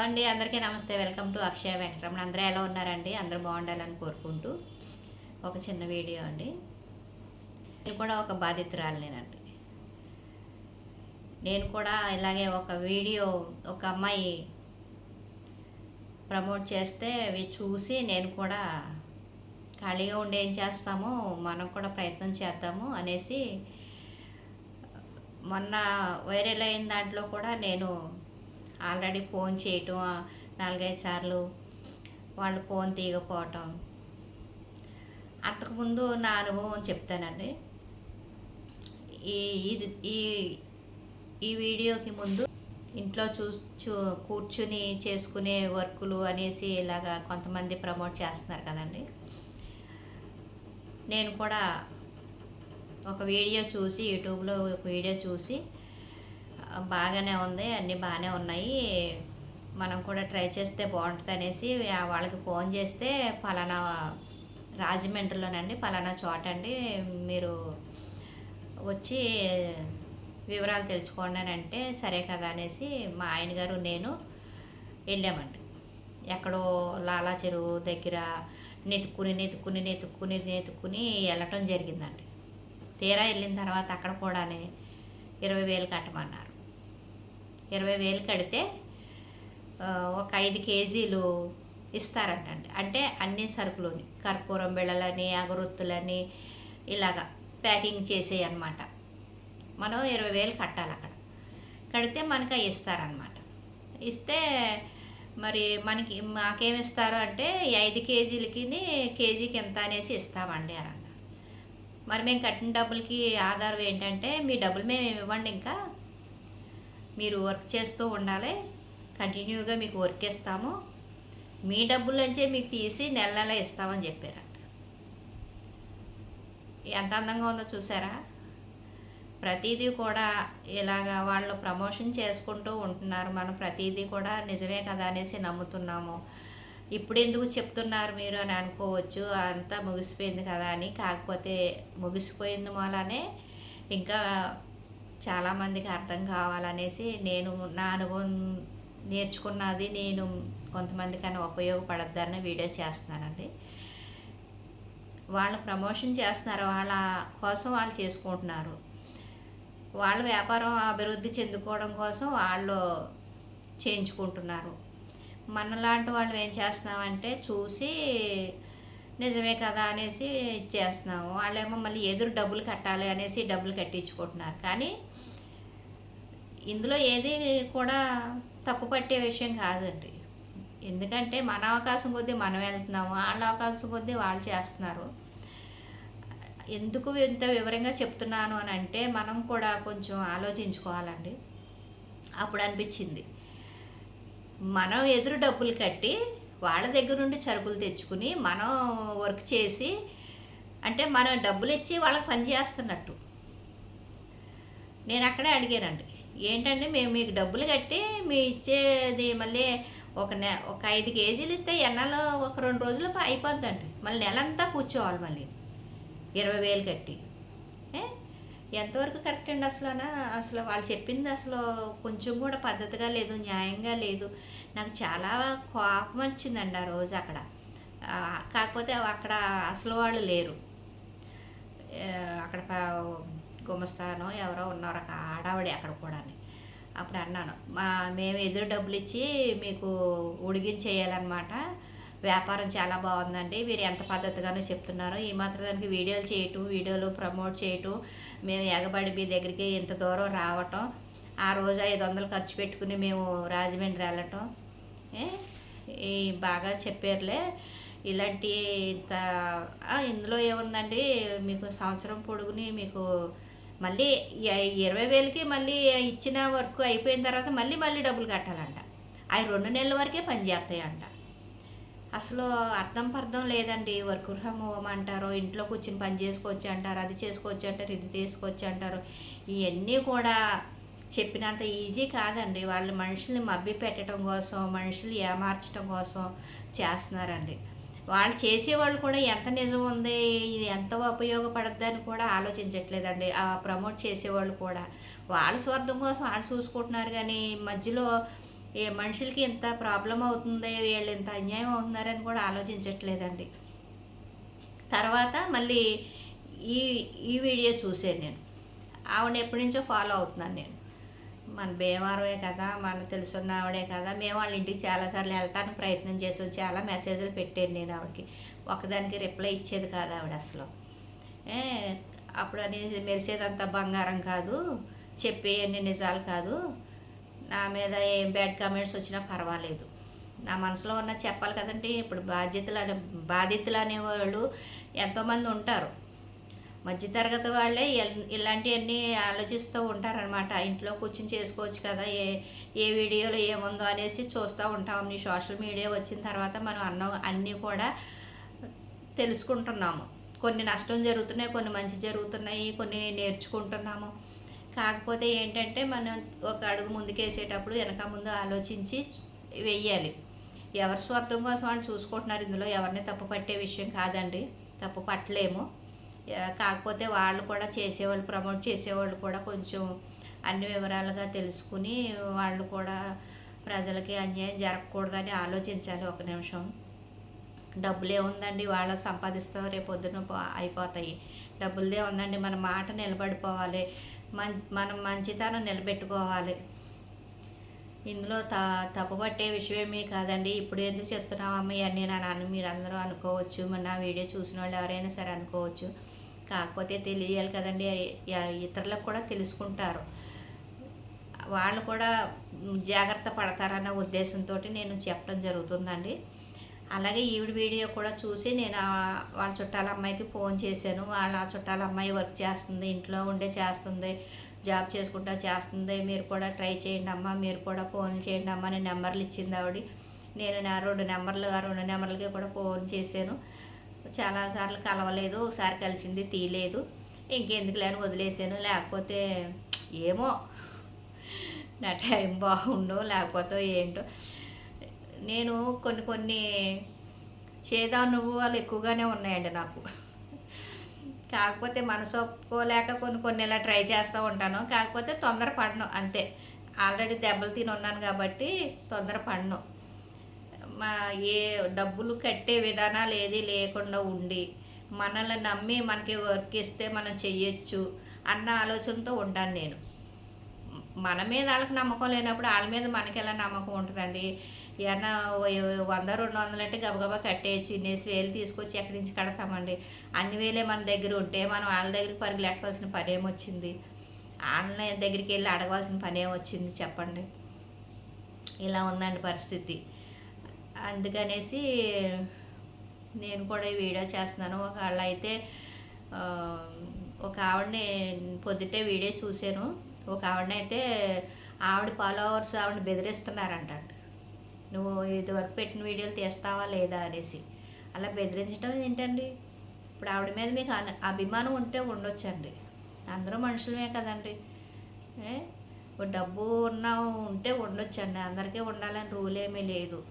Hello అండి అందరికీ నమస్తే. Welcome to Akshaya Venkataramana. అందరూ ఎలా ఉన్నారండి? అందరూ బాగుండాలని కోరుకుంటూ ఒక చిన్న వీడియో అండి. నేను కూడా ఒక బాధితురాలినేనండి. నేను కూడా ఇలాగే ఒక వీడియో ఒక అమ్మాయి ప్రమోట్ చేస్తే అవి చూసి నేను కూడా ఖాళీగా ఉండి ఏం చేస్తామో మనం కూడా ప్రయత్నం చేద్దాము అనేసి మొన్న వైరల్ అయిన దాంట్లో కూడా నేను ఆల్రెడీ ఫోన్ చేయటం నాలుగైదు సార్లు వాళ్ళు ఫోన్ తీయకపోవటం. అంతకుముందు నా అనుభవం చెప్తానండి. ఈ ఇది ఈ ఈ వీడియోకి ముందు ఇంట్లో చూ చూ కూర్చుని చేసుకునే వర్కులు అనేసి ఇలాగా కొంతమంది ప్రమోట్ చేస్తున్నారు కదండి. నేను కూడా ఒక వీడియో చూసి యూట్యూబ్లో ఒక వీడియో చూసి బాగానే ఉంది అన్నీ బాగానే ఉన్నాయి. మనం కూడా ట్రై చేస్తే బాగుంటుంది అనేసి వాళ్ళకి ఫోన్ చేస్తే ఫలానా రాజమండ్రిలోనండి ఫలానా చోట అండి. మీరు వచ్చి వివరాలు తెలుసుకోండి అని అంటే సరే కదా అనేసి మా ఆయన గారు నేను వెళ్ళామండి. ఎక్కడో లాలా చెరువు దగ్గర నెతుక్కుని నెతుక్కుని నెతుక్కుని నెతుక్కుని వెళ్ళటం జరిగిందండి. తీరా వెళ్ళిన తర్వాత అక్కడ కూడానే ఇరవై వేలు కట్టమన్నారు. ఇరవై వేలు కడితే ఒక ఐదు కేజీలు ఇస్తారంటండి. అంటే అన్ని సరుకులని కర్పూరం బిళ్ళలని అగరొత్తులని ఇలాగా ప్యాకింగ్ చేసేవి మనం ఇరవై వేలు కట్టాలి అక్కడ. కడితే మనకి అవి ఇస్తారనమాట ఇస్తే మరి మనకి మాకేమిస్తారు అంటే ఐదు కేజీలకి కేజీకి ఎంత అనేసి ఇస్తామండి అని అన్నారు మరి మేము కట్టిన డబ్బులకి ఆధారం ఏంటంటే మీ డబ్బులు మేము ఇవ్వండి ఇంకా. మీరు వర్క్ చేస్తూ ఉండాలి. కంటిన్యూగా మీకు వర్క్ ఇస్తాము. మీ డబ్బుల్లోంచే మీకు తీసి నెల నెల ఇస్తామని చెప్పారంట. ఎంత అందంగా ఉందో చూసారా? ప్రతిదీ కూడా ఇలాగా వాళ్ళు ప్రమోషన్ చేసుకుంటూ ఉంటున్నారు. మనం ప్రతిదీ కూడా నిజమే కదా అనేసి నమ్ముతున్నాము. ఇప్పుడు ఎందుకు చెప్తున్నారు మీరు అని అనుకోవచ్చు. అంతా ముగిసిపోయింది కదా అని. కాకపోతే ముగిసిపోయింది మూలనే ఇంకా చాలామందికి అర్థం కావాలనేసి నేను నా అనుభవం నేర్చుకున్నది నేను కొంతమందికైనా ఉపయోగపడద్దని వీడియో చేస్తున్నానండి. వాళ్ళు ప్రమోషన్ చేస్తున్నారు వాళ్ళ కోసం వాళ్ళు చేసుకుంటున్నారు. వాళ్ళ వ్యాపారం అభివృద్ధి చెందుకోవడం కోసం వాళ్ళు చేయించుకుంటున్నారు. మనలాంటి వాళ్ళు ఏం చేస్తున్నామంటే చూసి నిజమే కదా అనేసి ఇచ్చేస్తున్నాము వాళ్ళేమో మళ్ళీ ఎదురు డబ్బులు కట్టాలి అనేసి డబ్బులు కట్టించుకుంటున్నారు. కానీ ఇందులో ఏది కూడా తప్పు పట్టే విషయం కాదండి. ఎందుకంటే మన అవకాశం కొద్దీ మనం వెళ్తున్నాము వాళ్ళ అవకాశం కొద్దీ వాళ్ళు చేస్తున్నారు. ఎందుకు ఇంత వివరంగా చెప్తున్నాను అని అంటే మనం కూడా కొంచెం ఆలోచించుకోవాలండి. అప్పుడు అనిపించింది. మనం ఎదురు డబ్బులు కట్టి వాళ్ళ దగ్గర నుండి సరుకులు తెచ్చుకుని మనం వర్క్ చేసి అంటే మనం డబ్బులు ఇచ్చి వాళ్ళకి పని చేస్తున్నట్టు. నేను అక్కడే అడిగానండి. ఏంటంటే మేము మీకు డబ్బులు కట్టి మీ ఇచ్చేది మళ్ళీ ఒక నె ఒక ఐదు కేజీలు ఇస్తే ఎన్నాలో ఒక రెండు రోజులు అయిపోద్దండి. మళ్ళీ నెలంతా కూర్చోవాలి మళ్ళీ. ఇరవై వేలు కట్టి. ఎంతవరకు కరెక్ట్ అండి అసలు అసలు వాళ్ళు చెప్పింది అసలు కొంచెం కూడా పద్ధతిగా లేదు న్యాయంగా లేదు. నాకు చాలా కోపం వచ్చిందండి ఆ రోజు అక్కడ. కాకపోతే అక్కడ అసలు వాళ్ళు లేరు. అక్కడ గుమస్తానో ఎవరో ఉన్నారు ఒక అక్కడ కూడా అప్పుడు అన్నాను మా మేము ఎదురు డబ్బులు ఇచ్చి మీకు ఉడిగించేయాలన్నమాట. వ్యాపారం చాలా బాగుందండి మీరు ఎంత పద్ధతిగానో చెప్తున్నారు. ఈ మాత్రం దానికి వీడియోలు చేయటం వీడియోలు ప్రమోట్ చేయటం మేము ఎగబడి మీ దగ్గరికి ఇంత దూరం రావటం ఆ రోజు ఐదు వందలు ఖర్చు పెట్టుకుని మేము రాజమండ్రి వెళ్ళటం ఈ బాగా చెప్పారులే. ఇలాంటి ఇంత ఇందులో ఏముందండి మీకు సంవత్సరం పొడుగుని మీకు మళ్ళీ ఇరవై వేలకి మళ్ళీ ఇచ్చిన వర్క్ అయిపోయిన తర్వాత మళ్ళీ మళ్ళీ డబ్బులు కట్టాలంట. అవి రెండు నెలల వరకే పనిచేస్తాయంట అసలు అర్థం పర్థం లేదండి. వర్క్ ఫ్రమ్ హోమ్ అంటారు ఇంట్లో కూర్చుని పని చేసుకోవచ్చు అంటారు అది చేసుకోవచ్చు అంటారు ఇది తీసుకోవచ్చు అంటారు. ఇవన్నీ కూడా చెప్పినంత ఈజీ కాదండి. వాళ్ళు మనుషుల్ని మబ్బి పెట్టడం కోసం మనుషులు ఏమార్చడం కోసం చేస్తున్నారండి. వాళ్ళు చేసేవాళ్ళు కూడా ఎంత నిజం ఉంది ఇది ఎంత ఉపయోగపడద్దని కూడా ఆలోచించట్లేదండి. ఆ ప్రమోట్ చేసేవాళ్ళు కూడా. వాళ్ళ స్వార్థం కోసం వాళ్ళు చూసుకుంటున్నారు కానీ మధ్యలో ఏ మనుషులకి ఇంత ప్రాబ్లం అవుతుంది వీళ్ళు ఇంత అన్యాయం అవుతున్నారని కూడా ఆలోచించట్లేదండి. తర్వాత మళ్ళీ ఈ ఈ వీడియో చూసాను నేను. ఆవిడ ఎప్పటి నుంచో ఫాలో అవుతున్నాను నేను. మన భీమవరమే కదా మన తెలుసున్న ఆవిడే కదా. మేము వాళ్ళ ఇంటికి చాలాసార్లు వెళ్ళటానికి ప్రయత్నం చేసాం చాలా మెసేజ్లు పెట్టాను నేను ఆవిడకి. ఒకదానికి రిప్లై ఇచ్చేది కాదు ఆవిడ అసలు. అప్పుడు అని మెరిసేదంతా బంగారం కాదు చెప్పే అన్ని నిజాలు కాదు. నా మీద ఏం బ్యాడ్ కామెంట్స్ వచ్చినా పర్వాలేదు. నా మనసులో ఉన్న చెప్పాలి కదండి ఇప్పుడు బాధ్యతలు అనే బాధితులు అనేవాళ్ళు ఎంతోమంది ఉంటారు. మధ్యతరగతి వాళ్ళే ఇలాంటివన్నీ ఆలోచిస్తూ ఉంటారనమాట ఇంట్లో కూర్చొని చేసుకోవచ్చు కదా ఏ ఏ వీడియోలో ఏముందో అనేసి చూస్తూ ఉంటాం. ఈ సోషల్ మీడియా వచ్చిన తర్వాత మనం అన్న అన్నీ కూడా తెలుసుకుంటున్నాము. కొన్ని నష్టం జరుగుతున్నాయి కొన్ని మంచి జరుగుతున్నాయి కొన్ని నేర్చుకుంటున్నాము. కాకపోతే ఏంటంటే మనం ఒక అడుగు ముందుకేసేటప్పుడు వెనక ముందు ఆలోచించి వెయ్యాలి. ఎవరి స్వార్థం కోసం వాళ్ళు చూసుకుంటున్నారు. ఇందులో ఎవరిని తప్పు పట్టే విషయం కాదండి. తప్పు పట్టలేము. కాకపోతే వాళ్ళు కూడా చేసేవాళ్ళు ప్రమోట్ చేసేవాళ్ళు కూడా కొంచెం అన్ని వివరాలుగా తెలుసుకుని వాళ్ళు కూడా ప్రజలకి అన్యాయం జరగకూడదని ఆలోచించాలి ఒక నిమిషం. డబ్బులు ఉందండి వాళ్ళ సంపాదిస్తాం రేపు పొద్దున పో- అయిపోతాయి. డబ్బులదే ఉందండి మన మాట నిలబడిపోవాలి. మన్ మనం మంచితనం నిలబెట్టుకోవాలి. ఇందులో త తప్పుపట్టే విషయమేమీ కాదండి. ఇప్పుడు ఎందుకు చెప్తున్నామమ్మ ఇవన్నీ నా నాన్న మీరు అందరూ అనుకోవచ్చు. మన నా వీడియో చూసిన వాళ్ళు ఎవరైనా సరే అనుకోవచ్చు. కాకపోతే తెలియాలి కదండి ఇతరులకు కూడా తెలుసుకుంటారు. వాళ్ళు కూడా జాగ్రత్త పడతారన్న ఉద్దేశంతో నేను చెప్పడం జరుగుతుందండి. అలాగే ఈవిడ వీడియో కూడా చూసి నేను వాళ్ళ చుట్టాల అమ్మాయికి ఫోన్ చేశాను. వాళ్ళ చుట్టాల అమ్మాయి వర్క్ చేస్తుంది ఇంట్లో ఉండే చేస్తుంది జాబ్ చేసుకుంటా చేస్తుంది. మీరు కూడా ట్రై చేయండి అమ్మా మీరు కూడా ఫోన్ చేయండి అమ్మా అని నెంబర్లు ఇచ్చింది ఆవిడ. నేను నా రెండు నెంబర్లు రెండు నెంబర్లకి కూడా ఫోన్ చేశాను. చాలాసార్లు కలవలేదు ఒకసారి కలిసింది తీయలేదు. ఇంకెందుకు లేని వదిలేసాను లేకపోతే ఏమో నా టైం బాగుండో లేకపోతే ఏంటో. నేను కొన్ని కొన్ని చేదు అనుభవాలు ఎక్కువగానే ఉన్నాయండి నాకు. కాకపోతే మనసు ఒప్పుకోలేక కొన్ని కొన్ని ఇలా ట్రై చేస్తూ ఉంటాను. కాకపోతే తొందర పడను అంతే. ఆల్రెడీ దెబ్బలు తిని ఉన్నాను కాబట్టి తొందర పడను ఏ డబ్బులు కట్టే విధానాలు ఏది లేకుండా ఉండి మనల్ని నమ్మి మనకి వర్క్ ఇస్తే మనం చెయ్యొచ్చు అన్న ఆలోచనతో ఉంటాను నేను. మన మీద వాళ్ళకి నమ్మకం లేనప్పుడు వాళ్ళ మీద మనకి ఎలా నమ్మకం ఉంటుందండి? ఏమన్నా వంద రెండు వందలు అంటే గబగబా కట్టేయచ్చు ఇన్నేసి వేలు తీసుకొచ్చి ఎక్కడి నుంచి కడతామండి? అన్ని వేలే మన దగ్గర ఉంటే మనం వాళ్ళ దగ్గరికి పరిగెట్టవలసిన పని ఏమొచ్చింది వాళ్ళ దగ్గరికి వెళ్ళి అడగవలసిన పని ఏమొచ్చింది చెప్పండి? ఇలా ఉందండి పరిస్థితి. అందుకనేసి నేను కూడా ఈ వీడియో చేస్తున్నాను. ఒకవేళ అయితే ఒక ఆవిడని పొద్దుటే వీడియో చూశాను. ఒక ఆవిడనైతే ఆవిడ ఫాలోవర్స్ ఆవిడ బెదిరిస్తున్నారంట. నువ్వు ఇదివరకు పెట్టిన వీడియోలు తీస్తావా లేదా అనేసి. అలా బెదిరించడం ఏంటండి? ఇప్పుడు ఆవిడ మీద మీకు అన- అభిమానం ఉంటే ఉండొచ్చండి. అందరూ మనుషులమే కదండి. డబ్బు ఉన్న ఉంటే ఉండొచ్చండి. అందరికీ ఉండాలని రూల్ ఏమీ లేదు.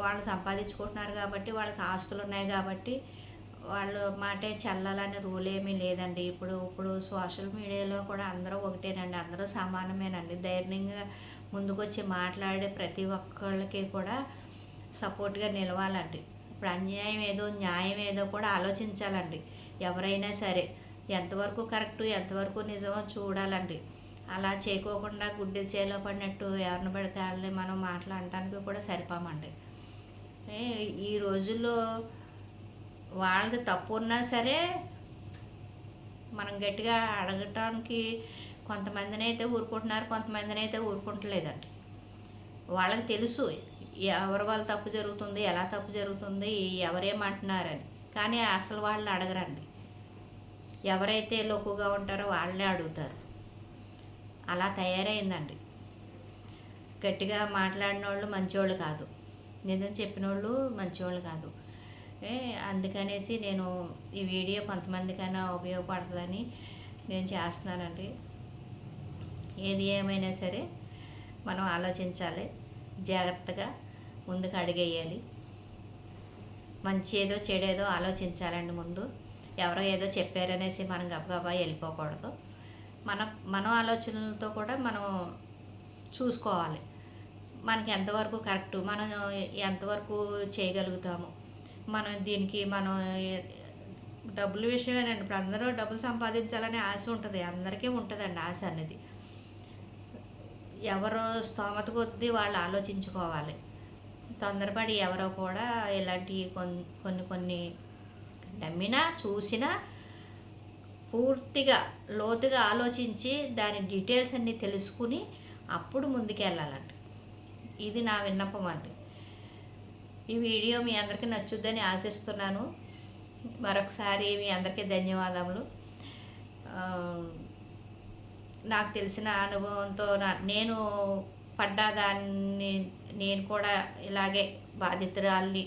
వాళ్ళు సంపాదించుకుంటున్నారు కాబట్టి వాళ్ళకి ఆస్తులు ఉన్నాయి కాబట్టి వాళ్ళు మాటే చల్లాలని రూల్ ఏమీ లేదండి. ఇప్పుడు ఇప్పుడు సోషల్ మీడియాలో కూడా అందరూ ఒకటేనండి. అందరూ సమానమేనండి. ధైర్యంగా ముందుకొచ్చి మాట్లాడే ప్రతి ఒక్కళ్ళకి కూడా సపోర్ట్గా నిలవాలండి. ఇప్పుడు అన్యాయం ఏదో న్యాయం ఏదో కూడా ఆలోచించాలండి. ఎవరైనా సరే ఎంతవరకు కరెక్టు ఎంతవరకు నిజమో చూడాలండి. అలా చేయకోకుండా గుడ్డి చేలో పడినట్టు ఎవరిని పడితే వాళ్ళని మనం మాట్లాడటానికి కూడా సరిపోమండి. ఈ రోజుల్లో వాళ్ళది తప్పు ఉన్నా సరే మనం గట్టిగా అడగటానికి కొంతమందిని అయితే ఊరుకుంటున్నారు కొంతమందిని అయితే ఊరుకుంటలేదండి. వాళ్ళకి తెలుసు ఎవరి వల్ల తప్పు జరుగుతుంది ఎలా తప్పు జరుగుతుంది ఎవరేమంటున్నారని. కానీ అసలు వాళ్ళని అడగరండి. ఎవరైతే లోకుగా ఉంటారో వాళ్ళే అడుగుతారు. అలా తయారైందండి. గట్టిగా మాట్లాడిన వాళ్ళు మంచివాళ్ళు కాదు. నిజం చెప్పిన వాళ్ళు మంచివాళ్ళు కాదు. ఏ అందుకనేసి నేను ఈ వీడియో కొంతమందికైనా ఉపయోగపడుతుందని నేను చేస్తున్నానండి. ఏది ఏమైనా సరే మనం ఆలోచించాలి జాగ్రత్తగా ముందుకు అడిగేయాలి. మంచి ఏదో చెడేదో ఆలోచించాలండి ముందు. ఎవరో ఏదో చెప్పారనేసి మనం గబగబా వెళ్ళిపోకూడదు. మన మన ఆలోచనలతో కూడా మనం చూసుకోవాలి. మనకి ఎంతవరకు కరెక్ట్ మనం ఎంతవరకు చేయగలుగుతాము. మనం దీనికి మనం డబ్బుల విషయమేనండి ఇప్పుడు అందరూ డబ్బులు సంపాదించాలనే ఆశ ఉంటుంది అందరికీ ఉంటుందండి ఆశ అనేది. ఎవరు స్తోమత కొద్దీ వాళ్ళు ఆలోచించుకోవాలి. తొందరపడి ఎవరో కూడా ఇలాంటి కొన్ని కొన్ని కొన్ని నమ్మినా చూసినా పూర్తిగా లోతుగా ఆలోచించి దాని డీటెయిల్స్ అన్నీ తెలుసుకుని అప్పుడు ముందుకెళ్ళాలంట. ఇది నా విన్నపం అండి. ఈ వీడియో మీ అందరికీ నచ్చుద్దని ఆశిస్తున్నాను. మరొకసారి మీ అందరికీ ధన్యవాదములు. నాకు తెలిసిన అనుభవంతో నా నేను పడ్డ దాన్ని నేను కూడా ఇలాగే బాధితురాల్ని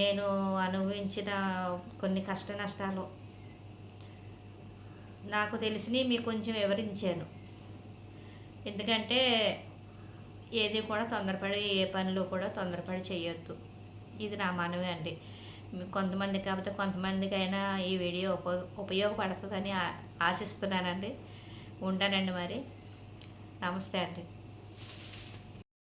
నేను అనుభవించిన కొన్ని కష్ట నష్టాలు. నాకు తెలిసినవి మీకు కొంచెం వివరించాను. ఎందుకంటే ఏది కూడా తొందరపడి ఏ పనిలో కూడా తొందరపడి చేయొద్దు. ఇది నా మనవి అండి. కొంతమంది కాకపోతే కొంతమందికైనా ఈ వీడియో ఉప ఉపయోగపడుతుందని ఆశిస్తున్నానండి. ఉంటానండి మరి. నమస్తే అండి.